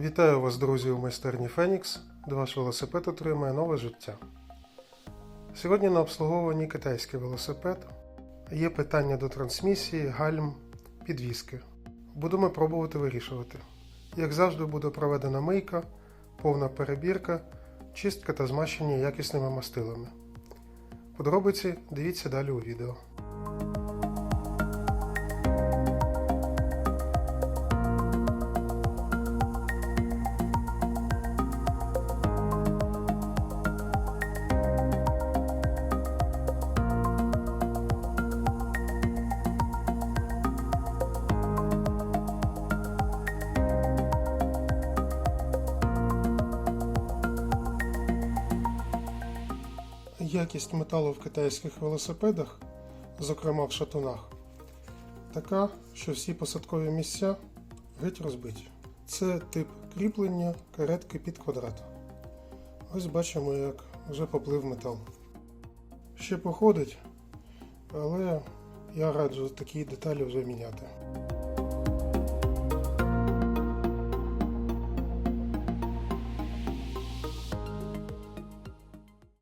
Вітаю вас, друзі, у майстерні Фенікс, де ваш велосипед отримає нове життя. Сьогодні на обслуговуванні китайський велосипед. Є питання до трансмісії, гальм, підвіски. Будемо пробувати вирішувати. Як завжди, буде проведена мийка, повна перебірка, чистка та змащення якісними мастилами. Подробиці дивіться далі у відео. Якість металу в китайських велосипедах, зокрема в шатунах, така, що всі посадкові місця геть розбиті. Це тип кріплення каретки під квадрат. Ось бачимо, як вже поплив метал. Ще походить, але я раджу такі деталі вже міняти.